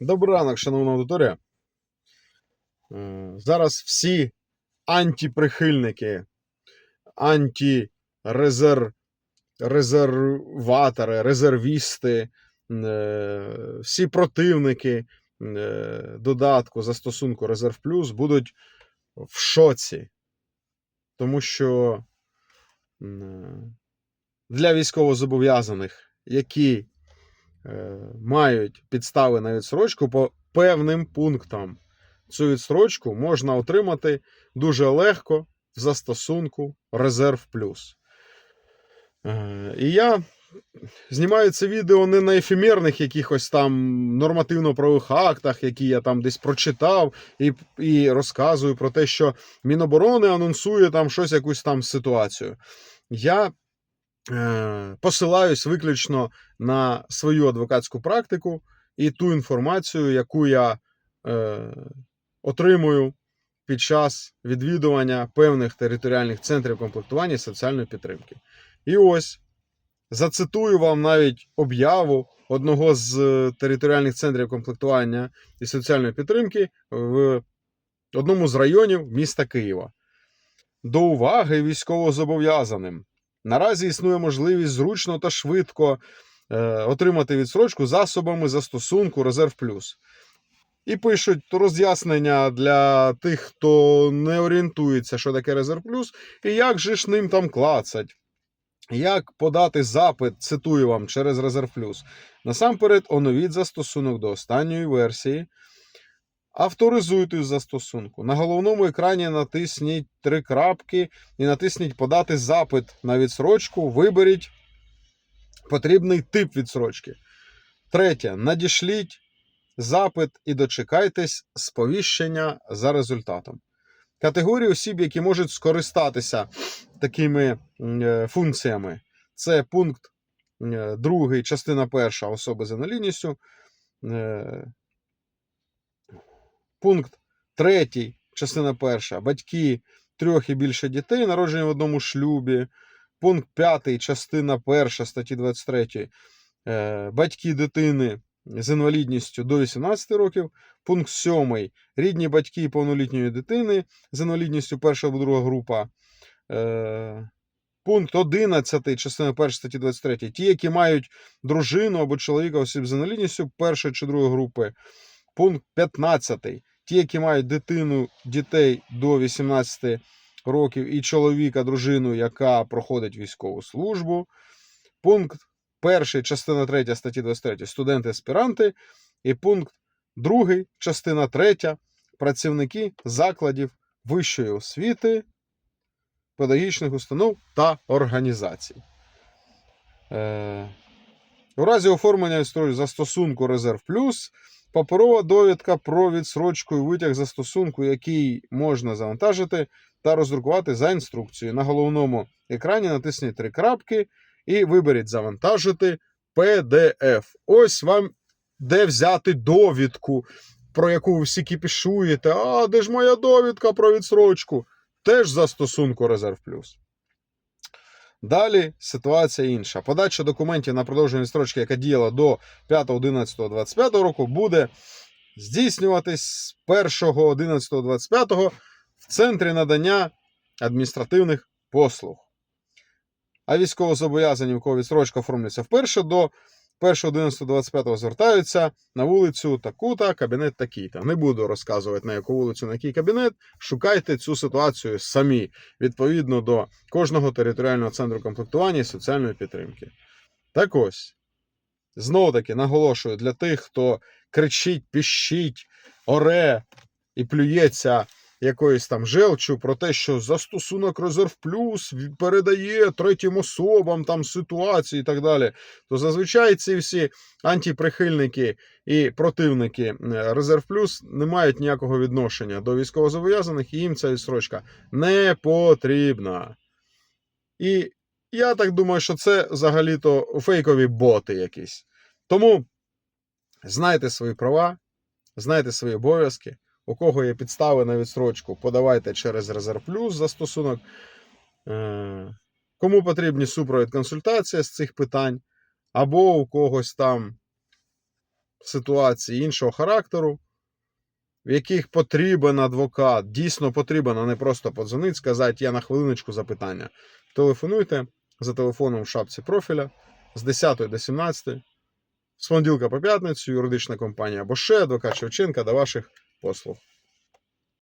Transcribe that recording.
Добрий ранок, шановна аудиторія. Е, Зараз всі антиприхильники, антирезер... резерватори, резервісти, е, всі противники е, додатку застосунку Резерв Плюс будуть в шоці. Тому що для військовозобов'язаних, які мають підстави на відсрочку по певним пунктам. Цю відсрочку можна отримати дуже легко в застосунку Резерв Плюс. Е, І я знімаю це відео не на ефемерних якихось там нормативно-правових актах, які я там десь прочитав, і, і розказую про те, що Міноборони анонсує там щось, якусь там ситуацію. Я е, посилаюсь виключно на свою адвокатську практику і ту інформацію, яку я е, отримую під час відвідування певних територіальних центрів комплектування і соціальної підтримки. І ось зацитую вам навіть об'яву одного з е, територіальних центрів комплектування і соціальної підтримки в одному з районів міста Києва. До уваги військовозобов'язаним. Наразі існує можливість зручно та швидко е, отримати відсрочку засобами застосунку Резерв Плюс. І пишуть роз'яснення для тих, хто не орієнтується, що таке Резерв Плюс, і як же ж ним там клацать. Як подати запит, цитую вам, через Резерв Плюс. Насамперед, оновіть застосунок до останньої версії. Авторизуйте застосунку. На головному екрані натисніть три крапки і натисніть Подати запит на відсрочку. Виберіть потрібний тип відсрочки. Третє. Надішліть запит і дочекайтесь сповіщення за результатом. Категорії осіб, які можуть скористатися такими е, функціями, це пункт 2, частина 1 особи з інвалідністю, е, пункт 3, частина 1 батьки трьох і більше дітей, народжені в одному шлюбі, пункт 5, частина 1 статті 23, е, батьки дитини з інвалідністю до 18 років. Пункт 7. Рідні батьки повнолітньої дитини з інвалідністю перша або друга група. Е, Пункт 11 частина 1 статті 23. Ті, які мають дружину або чоловіка осіб з інвалідністю першої чи другої групи. Пункт 15. Ті, які мають дитину, дітей до 18 років і чоловіка, дружину, яка проходить військову службу. Пункт перший, частина 3 статті 23 студенти-аспіранти, і пункт 2, частина 3 працівники закладів вищої освіти, педагогічних установ та організацій. Е, у разі оформлення історії застосунку Резерв Плюс паперова довідка про відсрочку і витяг застосунку, який можна завантажити та роздрукувати за інструкцією. На головному екрані натисніть три крапки і виберіть завантажити PDF. Ось вам де взяти довідку, про яку ви всі кіпішуєте. А, де ж моя довідка про відсрочку? Теж застосунку Резерв Плюс. Далі ситуація інша. Подача документів на продовження строчки, яка діяла до 5.11.25 року, буде здійснюватись з 1.11.25 в центрі надання адміністративних послуг. А військовозобов'язані, у кого відстрочка оформлюється вперше, до 1.11.25 звертаються на вулицю таку-та, кабінет такий-то. Не буду розказувати на яку вулицю, на який кабінет. Шукайте цю ситуацію самі відповідно до кожного територіального центру комплектування і соціальної підтримки. Так ось, знову таки наголошую для тих, хто кричить, піщить, оре і плюється якоюсь там желчу про те, що застосунок Резерв Плюс передає третім особам там ситуації і так далі. То зазвичай ці всі антиприхильники і противники е, Резерв Плюс не мають ніякого відношення до військовозобов'язаних, і їм ця відстрочка не потрібна. І я так думаю, що це взагалі-то фейкові боти якісь. Тому знайте свої права, знайте свої обов'язки. У кого є підстави на відстрочку, подавайте через Резерв Плюс застосунок. Е, Кому потрібні супровід консультація з цих питань, або у когось там ситуації іншого характеру, в яких потрібен адвокат, дійсно потрібен, а не просто подзвонити, сказати, я на хвилиночку запитання. Телефонуйте за телефоном в шапці профіля з 10 до 17. З понеділка по п'ятницю, юридична компанія Боше, адвокат Шевченка до ваших послуг.